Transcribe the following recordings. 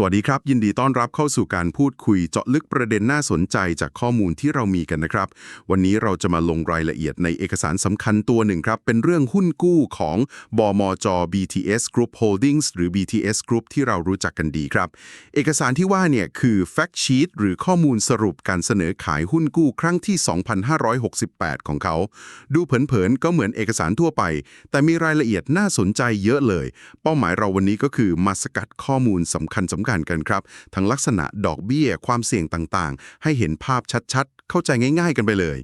สวัสดีครับ ยินดีต้อนรับเข้าสู่การพูดคุยเจาะลึกประเด็นน่าสนใจจากข้อมูลที่เรามีกันนะครับ วันนี้เราจะมาลงรายละเอียดในเอกสารสำคัญตัวหนึ่งครับ เป็นเรื่องหุ้นกู้ของบมจ BTS Group Holdings หรือ BTS Group ที่เรารู้จักกันดีครับ เอกสารที่ว่าเนี่ยคือ Fact Sheet หรือข้อมูลสรุปการเสนอขายหุ้นกู้ครั้งที่ 2568 ของเขา ดูเผินๆก็เหมือนเอกสารทั่วไป แต่มีรายละเอียดน่าสนใจเยอะเลย เป้าหมายเราวันนี้ก็คือมาสกัดข้อมูลสำคัญสำคัญกันครับ ทั้งลักษณะดอกเบี้ยความเสี่ยงต่างๆ ให้เห็นภาพชัดๆ เข้าใจง่าย ๆ กันไปเลย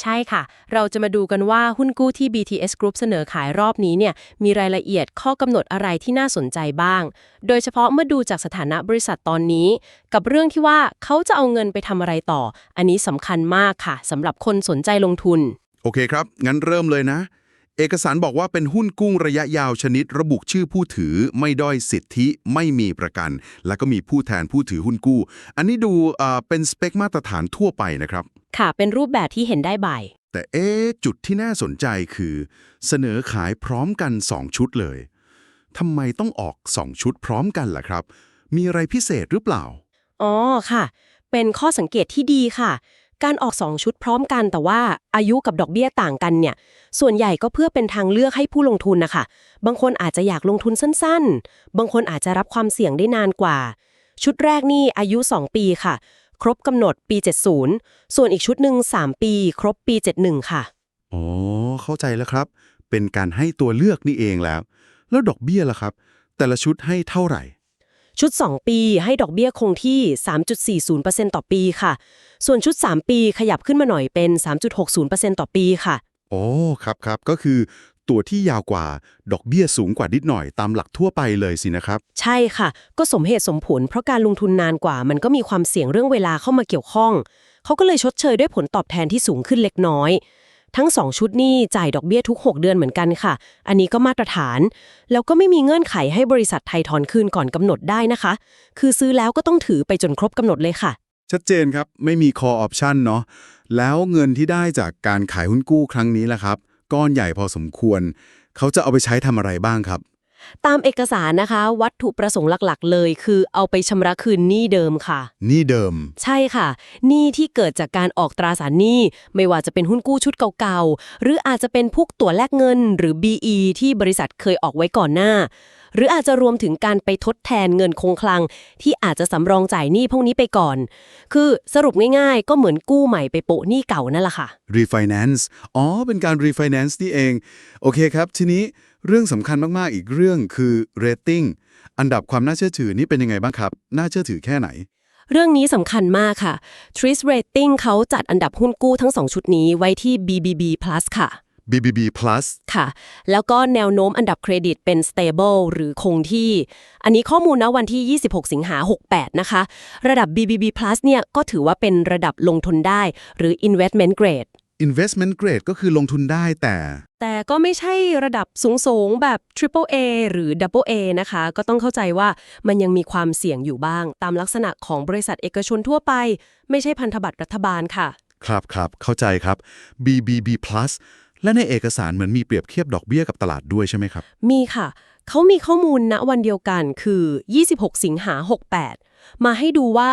ใช่ค่ะ เราจะมาดูกันว่าหุ้นกู้ที่ BTS Group เสนอขายรอบนี้เนี่ยมีรายละเอียดข้อกำหนดอะไรที่น่าสนใจบ้าง โดยเฉพาะเมื่อดูจากสถานะบริษัทตอนนี้ กับเรื่องที่ว่าเขาจะเอาเงินไปทำอะไรต่อ อันนี้สำคัญมากค่ะสำหรับคนสนใจลงทุน โอเคครับ งั้นเริ่มเลยนะ เอกสารบอกว่าเป็นหุ้นกู้ระยะยาวชนิดระบุชื่อผู้ถือไม่ด้อยสิทธิไม่มีประกัน และก็มีผู้แทนผู้ถือหุ้นกู้ อันนี้ดูเอ่อเป็นสเปคมาตรฐานทั่วไปนะครับ ค่ะเป็นรูปแบบที่เห็นได้บ่าย แต่เอ๊ะจุดที่น่าสนใจคือ เสนอขายพร้อมกัน 2 ชุดเลยทำไมต้องออก 2 ชุดพร้อมกันล่ะครับ มีอะไรพิเศษหรือเปล่า อ๋อค่ะ เป็นข้อสังเกตที่ดีค่ะ การออก 2 ชุดพร้อมกันแต่ว่าอายุกับดอกเบี้ยต่างกันเนี่ย ส่วนใหญ่ก็เพื่อเป็นทางเลือกให้ผู้ลงทุนนะคะ บางคนอาจจะอยากลงทุนสั้นๆ บางคนอาจจะรับความเสี่ยงได้นานกว่า ชุดแรกนี่อายุ 2 ปีค่ะ ครบกำหนดปี 70 ส่วนอีกชุดหนึ่ง3 ปี ครบปี 71 ค่ะ อ๋อ เข้าใจแล้วครับ เป็นการให้ตัวเลือกนี่เองแล้ว แล้วดอกเบี้ยล่ะครับ แต่ละชุดให้เท่าไหร่ ชุด 2 ปีให้ดอกเบี้ยคงที่ 3.40%ต่อปีค่ะ ส่วนชุด 3 ปีขยับขึ้นมาหน่อยเป็น 3.60%ต่อปีค่ะ โอ้ครับครับก็คือตัวที่ยาวกว่าดอกเบี้ยสูงกว่านิดหน่อยตามหลักทั่วไปเลยสินะครับ ใช่ค่ะ ก็สมเหตุสมผลเพราะการลงทุนนานกว่า มันก็มีความเสี่ยงเรื่องเวลาเข้ามาเกี่ยวข้อง เขาก็เลยชดเชยด้วยผลตอบแทนที่สูงขึ้นเล็กน้อย ทั้ง 2 ชุดนี้จ่ายดอกเบี้ยทุก 6 เดือนเหมือนกันค่ะ อันนี้ก็มาตรฐาน แล้วก็ไม่มีเงื่อนไขให้บริษัทไทยถอนคืนก่อนกำหนดได้นะคะ คือซื้อแล้วก็ต้องถือไปจนครบกำหนดเลยค่ะ ชัดเจนครับ ไม่มี call option เนาะแล้วเงินที่ได้จากการขายหุ้นกู้ครั้งนี้ล่ะครับ ก้อนใหญ่พอสมควร เขาจะเอาไปใช้ทำอะไรบ้างครับ ตามเอกสารนะคะ วัตถุประสงค์หลักๆ เลย คือเอาไปชำระคืนหนี้เดิมค่ะนี่เดิม ใช่ค่ะหนี้ที่เกิดจากการออกตราสารหนี้ไม่ว่าจะเป็นหุ้นกู้ชุดเก่าๆ หรืออาจจะเป็นพวกตั๋วแลกเงิน หรือ BE ที่บริษัทเคยออกไว้ก่อนหน้า หรืออาจจะรวมถึงการไปทดแทนเงินคงคลัง ที่อาจจะสำรองจ่ายหนี้พวกนี้ไปก่อน คือสรุปง่ายๆ ก็เหมือนกู้ใหม่ไปโปะหนี้เก่านั่นแหละค่ะ refinance อ๋อ เป็นการ refinance นี่เอง โอเคครับ ทีนี้ เรื่องสำคัญมากๆ อีกเรื่องคือ rating อันดับความน่าเชื่อถือนี่เป็นยังไงบ้างครับ น่าเชื่อถือแค่ไหน เรื่องนี้สำคัญมากค่ะ Tris Rating เขาจัดอันดับหุ้นกู้ทั้ง 2 ชุดนี้ไว้ที่ BBB+ ค่ะ BBB plus ค่ะ แล้วก็แนวโน้มอันดับเครดิตเป็น stable หรือคงที่ อันนี้ข้อมูลนะวันที่ 26 สิงหา 68 นะคะ ระดับ BBB+ เนี่ยก็ถือว่าเป็นระดับลงทุนได้ หรือ investment grade investment grade ก็คือลงทุนได้แต่ แต่ก็ไม่ใช่ระดับสูง ๆ แบบ triple A หรือ double A นะคะ ก็ต้องเข้าใจว่ามันยังมีความเสี่ยงอยู่บ้าง ตามลักษณะของบริษัทเอกชนทั่วไป ไม่ใช่พันธบัตรรัฐบาลค่ะ ครับครับเข้าใจครับ BBB plus และในเอกสารเหมือนมีเปรียบเทียบดอกเบี้ยกับตลาดด้วยใช่ไหมครับ มีค่ะ เขามีข้อมูลณวันเดียวกันคือ 26 สิงหา68 มาให้ดูว่า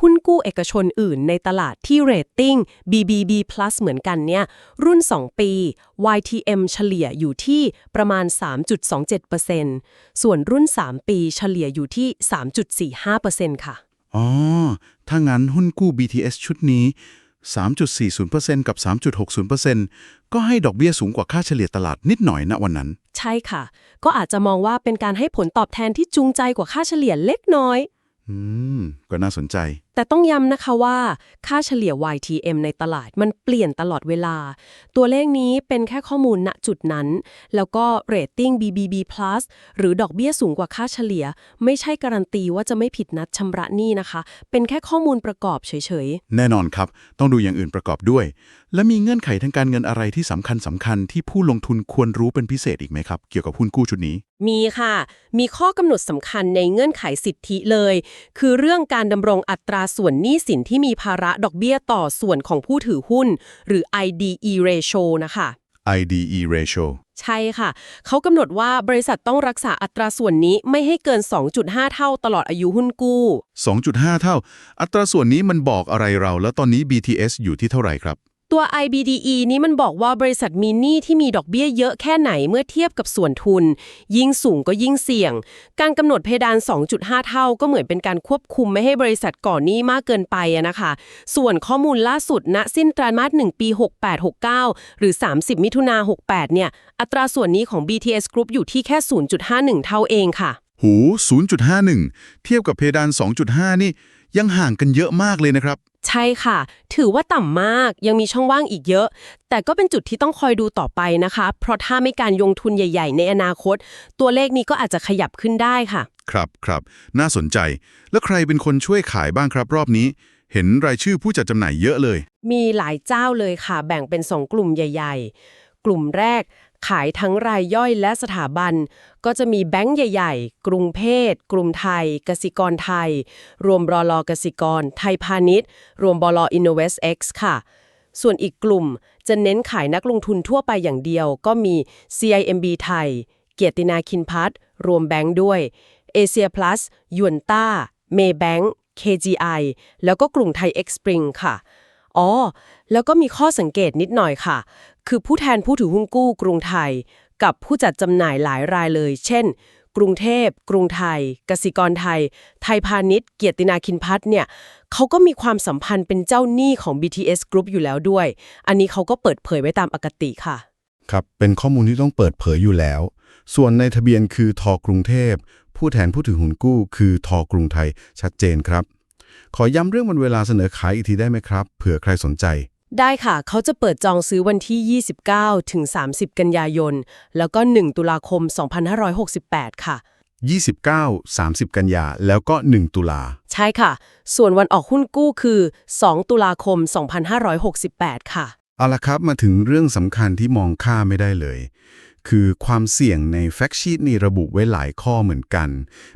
หุ้นกู้เอกชนอื่นในตลาดที่เรตติ้ง BBB+ เหมือนกันเนี่ย รุ่น 2 ปี YTM เฉลี่ยอยู่ที่ประมาณ 3.27%ส่วนรุ่น 3 ปีเฉลี่ยอยู่ที่ 3.45%ค่ะ อ๋อ ถ้างั้นหุ้นกู้ BTS ชุดนี้ 3.40%กับ 3.60%ก็ให้ดอกเบี้ยสูงกว่าค่าเฉลี่ยตลาดนิดหน่อยณวันนั้น ใช่ค่ะ ก็อาจจะมองว่าเป็นการให้ผลตอบแทนที่จูงใจกว่าค่าเฉลี่ยเล็กน้อย อืม ก็น่าสนใจ แต่ต้องย้ำนะคะว่า ค่าเฉลี่ย YTM ในตลาดมันเปลี่ยนตลอดเวลา ตัวเลขนี้เป็นแค่ข้อมูลณจุดนั้น แล้วก็เรตติ้ง BBB+ หรือดอกเบี้ยสูงกว่าค่าเฉลี่ย ไม่ใช่การันตีว่าจะไม่ผิดนัดชำระหนี้นะคะ เป็นแค่ข้อมูลประกอบเฉยแน่นอนครับ ต้องดูอย่างอื่นประกอบด้วย และมีเงื่อนไขทางการเงินอะไรที่สำคัญสำคัญที่ผู้ลงทุนควรรู้เป็นพิเศษอีกไหมครับ เกี่ยวกับหุ้นกู้ชุดนี้ๆมีค่ะ มีข้อกำหนดสำคัญในเงื่อนไขสิทธิเลย คือเรื่องการดำรงอัตราส่วนหนี้สินที่มีภาระดอกเบี้ยต่อส่วนของผู้ถือหุ้น หรือ IDE ratio นะคะ IDE ratio ใช่ค่ะ เขากำหนดว่าบริษัทต้องรักษาอัตราส่วนนี้ไม่ให้เกิน 2.5 เท่าตลอดอายุหุ้นกู้ 2.5 เท่า อัตราส่วนนี้มันบอกอะไรเรา แล้วตอนนี้ BTS อยู่ที่เท่าไหร่ครับ ตัว IBDE นี้มันบอกว่าบริษัทมีหนี้ที่มีดอกเบี้ยเยอะแค่ไหนเมื่อเทียบกับส่วนทุน ยิ่งสูงก็ยิ่งเสี่ยง การกำหนดเพดาน 2.5 เท่าก็เหมือนเป็นการควบคุมไม่ให้บริษัทก่อหนี้มากเกินไปอะนะคะ ส่วนข้อมูลล่าสุดณสิ้นไตรามาส1ปี 6869 หรือ 30 มิถุนา68 เนี่ย อัตราส่วนนี้ของ BTS Group อยู่ที่แค่ 0.51 เท่าเองค่ะ หู 0.51 เทียบกับเพดาน 2.5 นี่ยังห่างกันเยอะมากเลยนะครับ ใช่ค่ะ ถือว่าต่ำมากยังมีช่องว่างอีกเยอะ แต่ก็เป็นจุดที่ต้องคอยดูต่อไปนะคะ เพราะถ้าไม่การลงทุนใหญ่ ๆ ในอนาคต ตัวเลขนี้ก็อาจจะขยับขึ้นได้ค่ะ ครับครับ น่าสนใจ แล้วใครเป็นคนช่วยขายบ้างครับรอบนี้ เห็นรายชื่อผู้จัดจำหน่ายเยอะเลย มีหลายเจ้าเลยค่ะ แบ่งเป็น 2 กลุ่มใหญ่ ๆ กลุ่มแรก ขายทั้งรายย่อยและสถาบัน ก็จะมีแบงก์ใหญ่ ๆ กรุงเพศกรุงไทย กสิกรไทย รวมบลกสิกร ไทยพาณิชย์ รวมบล Innovest X ค่ะ ส่วนอีกกลุ่มจะเน้นขายนักลงทุนทั่วไปอย่างเดียว ก็มี CIMB ไทย เกียรตินาคินพัฒรวมแบงก์ด้วย Asia Plus ยวนต้า Maybank KGI แล้วก็กลุ่มไทย X Spring ค่ะ อ๋อ แล้วก็มีข้อสังเกตนิดหน่อยค่ะ คือผู้แทนผู้ถือหุ้นกู้กรุงไทย กับผู้จัดจำหน่ายหลายรายเลย เช่น กรุงเทพ กรุงไทย กสิกรไทย ไทยพาณิชย์ เกียรตินาคินพัฒน์เนี่ยเขาก็มีความสัมพันธ์เป็นเจ้าหนี้ของ BTS Group อยู่แล้วด้วย อันนี้เขาก็เปิดเผยไว้ตามปกติค่ะ ครับ เป็นข้อมูลที่ต้องเปิดเผยอยู่แล้ว ส่วนในทะเบียนคือทอกรุงเทพ ผู้แทนผู้ถือหุ้นกู้ คือทอกรุงไทยชัดเจนครับ ขอย้ำเรื่องวันเวลาเสนอขายอีกทีได้ไหมครับ เผื่อใครสนใจ ได้ค่ะ เขาจะเปิดจองซื้อวันที่ 29 ถึง 30 กันยายน แล้วก็ 1 ตุลาคม 2568 ค่ะ 29 30 กันยา แล้วก็ 1 ตุลา ใช่ค่ะ ส่วนวันออกหุ้นกู้คือ 2 ตุลาคม 2568 ค่ะ เอาละครับ มาถึงเรื่องสำคัญที่มองข้ามไม่ได้เลย คือความเสี่ยงในแฟกชีตนี่ระบุไว้หลายข้อเหมือนกัน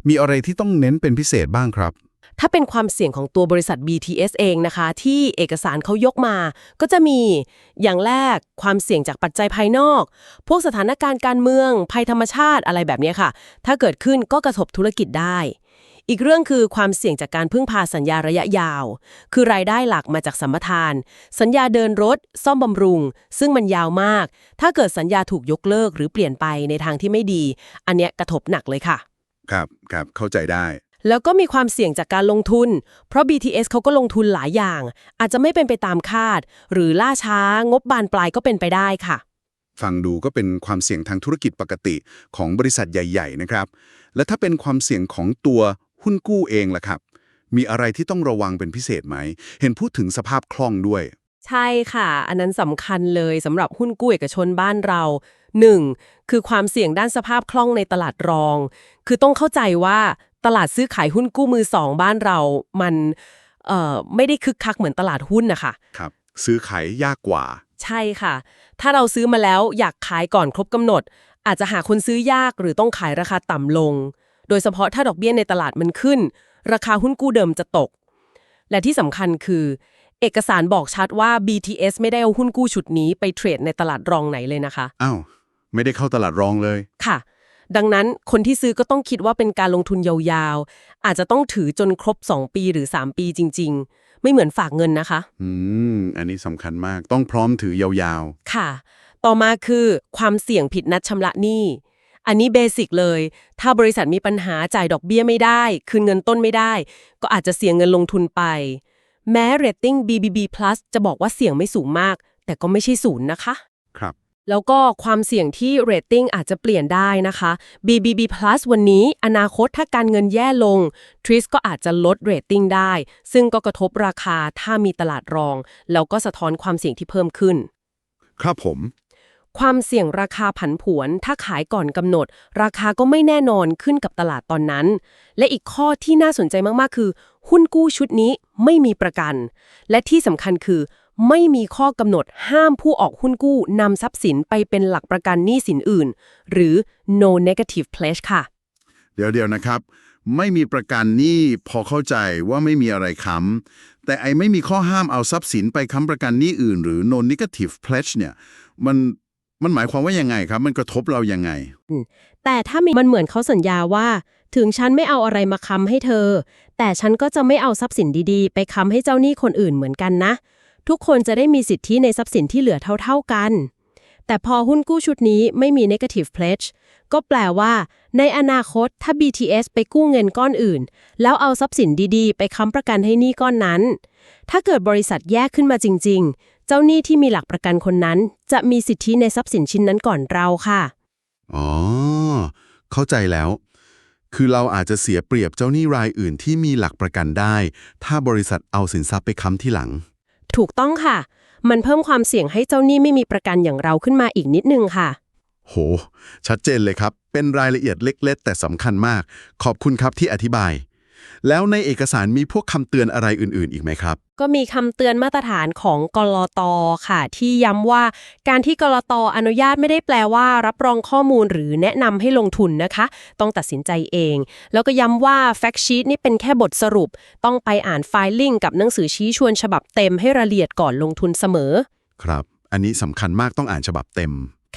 มีอะไรที่ต้องเน้นเป็นพิเศษบ้างครับ ถ้าเป็นความเสี่ยงของตัวบริษัท BTS เองนะคะ ที่เอกสารเขายกมา ก็จะมีอย่างแรกความเสี่ยงจากปัจจัยภายนอก พวกสถานการณ์การเมือง ภัยธรรมชาติอะไรแบบนี้ค่ะ ถ้าเกิดขึ้นก็กระทบธุรกิจได้ อีกเรื่องคือความเสี่ยงจากการพึ่งพาสัญญาระยะยาว คือรายได้หลักมาจากสัมปทาน สัญญาเดินรถ ซ่อมบำรุง ซึ่งมันยาวมาก ถ้าเกิดสัญญาถูกยกเลิกหรือเปลี่ยนไปในทางที่ไม่ดี อันเนี้ยกระทบหนักเลยค่ะ ครับครับเข้าใจได้ แล้วก็มีความเสี่ยงจากการลงทุน เพราะ BTS เขาก็ลงทุนหลายอย่าง อาจจะไม่เป็นไปตามคาด หรือล่าช้างบบานปลายก็เป็นไปได้ค่ะ ฟังดูก็เป็นความเสี่ยงทางธุรกิจปกติของบริษัทใหญ่ ๆ นะครับ และถ้าเป็นความเสี่ยงของตัวหุ้นกู้เองล่ะครับ มีอะไรที่ต้องระวังเป็นพิเศษไหม เห็นพูดถึงสภาพคล่องด้วย ใช่ค่ะ อันนั้นสำคัญเลยสำหรับหุ้นกู้เอกชนบ้านเรา 1. คือความเสี่ยงด้านสภาพคล่องในตลาดรอง คือต้องเข้าใจว่า ตลาดซื้อขายหุ้นกู้มือสองบ้านเรา มันเอ่อไม่ได้คึกคักเหมือนตลาดหุ้นนะคะครับ ซื้อขายยากกว่า ใช่ค่ะ ถ้าเราซื้อมาแล้วอยากขายก่อนครบกำหนด อาจจะหาคนซื้อยากหรือต้องขายราคาต่ำลง โดยเฉพาะถ้าดอกเบี้ยในตลาดมันขึ้น ราคาหุ้นกู้เดิมจะตก และที่สำคัญคือ เอกสารบอกชัดว่า BTS ไม่ได้เอาหุ้นกู้ชุดนี้ไปเทรดในตลาดรองไหนเลยนะคะอ้าวไม่ได้เข้าตลาดรองเลยค่ะ ดังนั้นคนที่ซื้อก็ต้องคิดว่าเป็นการลงทุนยาวๆ อาจจะต้องถือจนครบ 2 ปีหรือ 3 ปีจริง ๆ ไม่เหมือนฝากเงินนะคะ อืม อันนี้สำคัญมากต้องพร้อมถือยาวค่ะ ต่อมาคือความเสี่ยงผิดนัดชำระหนี้อันนี้เบสิกเลย ถ้าบริษัทมีปัญหาจ่ายดอกเบี้ยไม่ได้ คืนเงินต้นไม่ได้ ก็อาจจะเสี่ยงเงินลงทุนไป แม้เรตติ้ง BBB+ จะบอกว่าเสี่ยงไม่สูงมาก แต่ก็ไม่ใช่ศูนย์นะคะๆครับ แล้วก็ความเสี่ยงที่เรตติ้งอาจจะเปลี่ยนได้นะคะ BBB+ วันนี้อนาคตถ้าการเงินแย่ลง TRIS ก็อาจจะลดเรตติ้งได้ ซึ่งก็กระทบราคาถ้ามีตลาดรอง แล้วก็สะท้อนความเสี่ยงที่เพิ่มขึ้น ครับผม ความเสี่ยงราคาผันผวน ถ้าขายก่อนกำหนด ราคาก็ไม่แน่นอนขึ้นกับตลาดตอนนั้น และอีกข้อที่น่าสนใจมากๆ คือ หุ้นกู้ชุดนี้ไม่มีประกัน และที่สำคัญคือ ไม่มีข้อกำหนดห้ามผู้ออกหุ้นกู้นำทรัพย์สินไปเป็นหลักประกันหนี้สินอื่น หรือ no negative pledge ค่ะ เดี๋ยวเดี๋ยวนะครับ ไม่มีประกันนี่พอเข้าใจว่าไม่มีอะไรค้ำแต่ไอไม่มีข้อห้ามเอาทรัพย์สินไปค้ำประกันหนี้อื่น หรือ non negative pledge เนี่ยมันมันหมายความว่ายังไงครับ มันกระทบเรายังไง แต่ถ้ามีมันเหมือนเขาสัญญาว่า ถึงฉันไม่เอาอะไรมาค้ำให้เธอ แต่ฉันก็จะไม่เอาทรัพย์สินดีๆ ไปค้ำให้เจ้าหนี้คนอื่นเหมือนกันนะ ทุกคนจะได้มีสิทธิในทรัพย์สินที่เหลือเท่า ๆกัน แต่พอหุ้นกู้ชุดนี้ไม่มี negative pledge ก็แปลว่า ในอนาคตถ้า BTS ไปกู้เงินก้อนอื่น แล้วเอาทรัพย์สินดีๆ ไปค้ำประกันให้หนี้ก้อนนั้น ถ้าเกิดบริษัทแยกขึ้นมาจริง ๆ เจ้าหนี้ที่มีหลักประกันคนนั้น จะมีสิทธิในทรัพย์สินชิ้นนั้นก่อนเราค่ะ อ๋อ เข้าใจแล้ว คือเราอาจจะเสียเปรียบเจ้าหนี้รายอื่นที่มีหลักประกันได้ ถ้าบริษัทเอาสินทรัพย์ไปค้ำที่หลัง ถูกต้องค่ะ มันเพิ่มความเสี่ยงให้เจ้าหนี้ไม่มีประกันอย่างเราขึ้นมาอีกนิดนึงค่ะ โห ชัดเจนเลยครับ เป็นรายละเอียดเล็ก ๆ แต่สำคัญมาก ขอบคุณครับที่อธิบาย แล้วในเอกสารมีพวกคำเตือนอะไรอื่น ๆ อีกไหมครับ ก็มีคำเตือนมาตรฐานของกลตค่ะ ที่ย้ำว่าการที่กลตอนุญาตไม่ได้แปลว่า รับรองข้อมูลหรือแนะนำให้ลงทุนนะคะ ต้องตัดสินใจเอง แล้วก็ย้ำว่า Fact Sheet นี่เป็นแค่บทสรุป ต้องไปอ่านไฟลิ่งกับหนังสือชี้ชวนฉบับเต็มให้รายละเอียดก่อนลงทุนเสมอ ครับ อันนี้สำคัญมากต้องอ่านฉบับเต็ม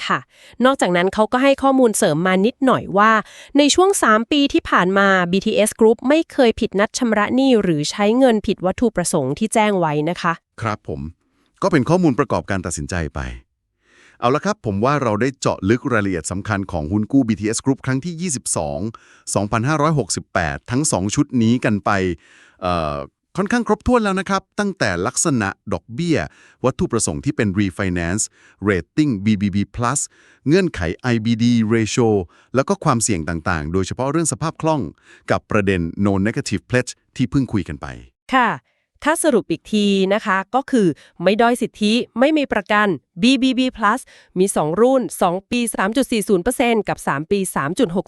ค่ะ นอกจากนั้นเขาก็ให้ข้อมูลเสริมมานิดหน่อยว่า ในช่วง 3 ปีที่ผ่านมา BTS Group ไม่เคยผิดนัดชำระหนี้หรือใช้เงินผิดวัตถุประสงค์ที่แจ้งไว้นะคะ ครับผม ก็เป็นข้อมูลประกอบการตัดสินใจไป เอาละครับ ผมว่าเราได้เจาะลึกรายละเอียดสำคัญของหุ้นกู้ BTS Group ครั้งที่ 22 2568 ทั้ง 2 ชุดนี้กันไป ค่อนข้างครบถ้วนแล้วนะครับ ตั้งแต่ลักษณะดอกเบี้ย วัตถุประสงค์ที่เป็น refinance rating BBB+ เงื่อนไข IBD ratio แล้วก็ความเสี่ยงต่างๆ โดยเฉพาะเรื่องสภาพคล่อง กับประเด็น no negative pledge ที่เพิ่งคุยกันไป ค่ะ ถ้าสรุปอีกทีนะคะ ก็คือไม่ด้อยสิทธิไม่มีประกัน BBB+ มี 2 รุ่น 2 ปี 3.40%กับ 3 ปี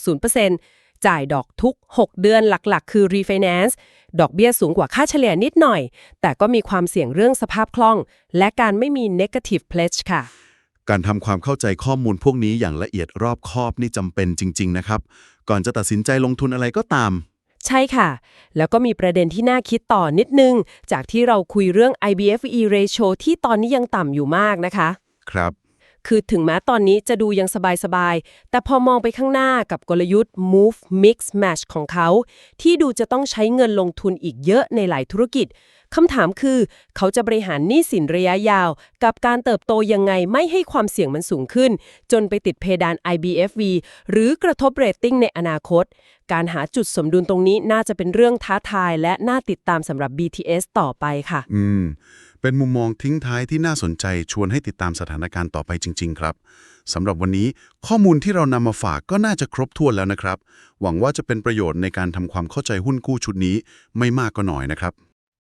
3.60% จ่ายดอกทุก 6 เดือนหลักๆ คือ refinance ดอกเบี้ยสูงกว่าค่าเฉลี่ยนิดหน่อย แต่ก็มีความเสี่ยงเรื่องสภาพคล่อง และการไม่มี negative pledge ค่ะ การทำความเข้าใจข้อมูลพวกนี้อย่างละเอียดรอบคอบนี่จำเป็นจริง ๆ นะครับ ก่อนจะตัดสินใจลงทุนอะไรก็ตาม ใช่ค่ะ แล้วก็มีประเด็นที่น่าคิดต่อนิดนึง จากที่เราคุยเรื่อง IBFE ratio ที่ตอนนี้ยังต่ำอยู่มากนะคะ ครับ คือถึงแม้ตอนนี้จะดูยังสบายๆ แต่พอมองไปข้างหน้ากับกลยุทธ์ move mix match ของเขา ที่ดูจะต้องใช้เงินลงทุนอีกเยอะในหลายธุรกิจ คำถามคือ เขาจะบริหารหนี้สินระยะยาว กับการเติบโตยังไงไม่ให้ความเสี่ยงมันสูงขึ้น จนไปติดเพดาน IBFV หรือกระทบเรตติ้งในอนาคต การหาจุดสมดุลตรงนี้น่าจะเป็นเรื่องท้าทายและน่าติดตามสำหรับ BTS ต่อไปค่ะ อืม เป็นมุมมองทิ้งท้ายที่น่าสนใจชวนให้ติดตามสถานการณ์ต่อไปจริง ๆ ครับสำหรับวันนี้ข้อมูลที่เรานำมาฝากก็น่าจะครบถ้วนแล้วนะครับ หวังว่าจะเป็นประโยชน์ในการทำความเข้าใจหุ้นกู้ชุดนี้ไม่มากก็น้อยนะครับ